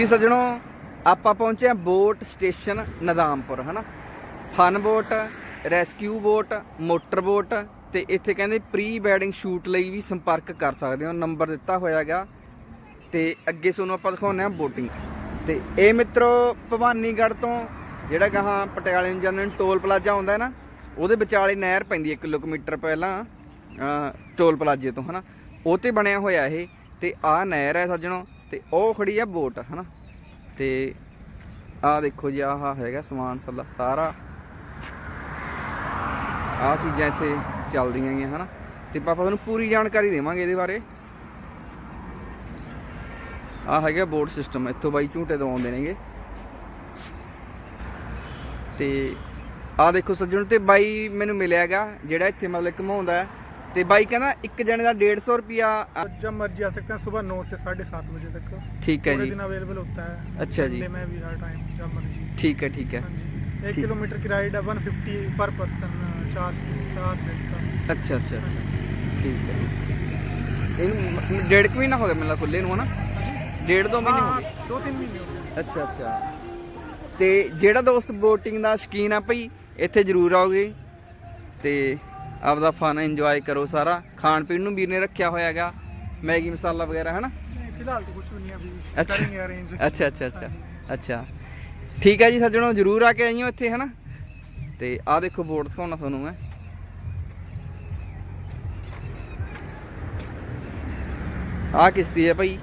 ਜੀ ਸੱਜਣੋ, ਆਪਾਂ ਪਹੁੰਚੇ ਹਾਂ ਬੋਟ ਸਟੇਸ਼ਨ ਨਦਾਮਪੁਰ ਹਨਾ? Fun boat, rescue boat, motor boat ਤੇ ਇੱਥੇ ਕਹਿੰਦੇ ਪ੍ਰੀ ਵੈਡਿੰਗ ਸ਼ੂਟ ਲਈ ਵੀ ਸੰਪਰਕ ਕਰ ਸਕਦੇ ਹੋ। ਨੰਬਰ ਦਿੱਤਾ ਹੋਇਆ ਹੈਗਾ ਤੇ ਅੱਗੇ ਤੁਹਾਨੂੰ ਆਪਾਂ ਦਿਖਾਉਂਦੇ ਹਾਂ ਬੋਟਿੰਗ। ਤੇ ਇਹ ਮਿੱਤਰੋ, ਭਵਾਨੀਗੜ੍ਹ ਤੋਂ ਜਿਹੜਾ ਗਾਹਾਂ ਪਟਿਆਲੇ ਨੂੰ ਜਾਂਦੇ ਟੋਲ ਪਲਾਜ਼ਾ ਆਉਂਦਾ ਹੈ ਨਾ, ਉਹਦੇ ਵਿਚਾਲੇ ਨਹਿਰ ਪੈਂਦੀ ਹੈ ਕਿਲੋਮੀਟਰ ਪਹਿਲਾਂ ਟੋਲ ਪਲਾਜ਼ੇ ਤੋਂ, ਹਨਾ? ਉਹ ਤੇ ਬਣਿਆ ਹੋਇਆ ਇਹ ਤੇ ਆਹ ਨਹਿਰ ਹੈ ਸੱਜਣੋ ਤੇ ਉਹ ਖੜੀ ਆ ਬੋਟ, ਹਨਾ? ਤੇ ਆਹ ਦੇਖੋ ਜੀ, ਆਹ ਹੈਗਾ ਸਮਾਨ ਸਲਾ ਸਾਰਾ। ਆਹ ਚੀਜ਼ਾਂ ਇੱਥੇ ਚੱਲਦੀਆਂ ਗਈਆਂ, ਹਨਾ? ਤੇ ਪਾਪਾ ਤੁਹਾਨੂੰ ਪੂਰੀ ਜਾਣਕਾਰੀ ਦੇਵਾਂਗੇ ਇਹਦੇ ਬਾਰੇ। ਆਹ ਹੈਗਾ ਬੋਰਡ ਸਿਸਟਮ, ਇੱਥੋਂ ਬਾਈ ਝੂਟੇ ਤੋਂ ਨੇਗੇ। ਤੇ ਆਹ ਦੇਖੋ ਸੱਜਣ, ਤੇ ਬਾਈ ਮੈਨੂੰ ਮਿਲਿਆਗਾ ਜਿਹੜਾ ਇੱਥੇ ਮਤਲਬ ਘਮਾਉਂਦਾ ਹੈ। ਤੇ ਬਾਈ ਕਹਿੰਦਾ ਇੱਕ ਜਣੇ ਦਾ 150 ਰੁਪਿਆ जब मर्जी आ सकते हैं सुबह नौ से साढ़े सात बजे तक ਠੀਕ ਹੈ पूरे ਜੀ दिन अवेलेबल होता है अच्छा जी। Sunday में भी हर टाइम जब मर्जी ਠੀਕ ਹੈ ਠੀਕ ਹੈ हाँ जी एक ठीक। किलोमीटर की राइड है वन फिफ्टी पर पर्सन चार चार डेज का ਅੱਛਾ ਅੱਛਾ ਅੱਛਾ ਠੀਕ ਹੈ ਇਹਨੂੰ ਡੇਢ ਕੁ ਮਹੀਨਾ ਹੋ ਗਿਆ ਮੈਨੂੰ ਖੁੱਲੇ ਨੂੰ ਹਨਾ ਡੇਢ ਦੋ ਮਹੀਨੇ ਹੋ हाँ ਗਏ दो तीन महीने हो गए ਅੱਛਾ ਅੱਛਾ ਤੇ ਜਿਹੜਾ ਦੋਸਤ ਬੋਟਿੰਗ ਦਾ ਸ਼ੌਕੀਨ ਆ ਭਈ ਇੱਥੇ ਜ਼ਰੂਰ ਆਓਗੇ ਤੇ ਆਪਦਾ ਫਨ ਇੰਜੋਏ ਕਰੋ ਸਾਰਾ। ਖਾਣ ਪੀਣ ਨੂੰ ਵੀਰ ਨੇ ਰੱਖਿਆ ਹੋਇਆ ਹੈਗਾ। ਮੈਗੀ ਮਸਾਲਾ ਵਗੈਰਾ ਹਨਾ? ਫਿਲਹਾਲ ਤਾਂ ਕੁਝ ਨਹੀਂ ਆ ਵੀ। ਕਰਾਂਗੇ ਅਰੇਂਜ ਅੱਛਾ ਅੱਛਾ ਅੱਛਾ। ਅੱਛਾ। ਠੀਕ ਹੈ ਜੀ ਸੱਜਣੋ ਜਰੂਰ ਆ ਕੇ ਆਈਓ ਇੱਥੇ ਹੈ ਨਾ ਤੇ ਆਹ ਦੇਖੋ ਬੋਰਡ ਦਿਖਾਉਣਾ ਤੁਹਾਨੂੰ ਮੈਂ। ਆ ਕਿਸ਼ਤੀ ਹੈ ਭਾਈ।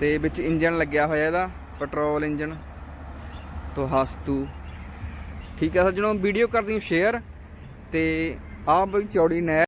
ਤੇ ਵਿੱਚ ਇੰਜਨ ਲੱਗਿਆ ਹੋਇਆ ਇਹਦਾ ਪੈਟਰੋਲ ਇੰਜਨ ਤੋਂ ਹਸਤੂ। ਠੀਕ ਹੈ ਸੱਜਣੋ ਵੀਡੀਓ ਕਰ ਦਿਓ ਸ਼ੇਅਰ। ਤੇ ਆਹ ਬਈ ਚੌੜੀ ਨਹਿਰ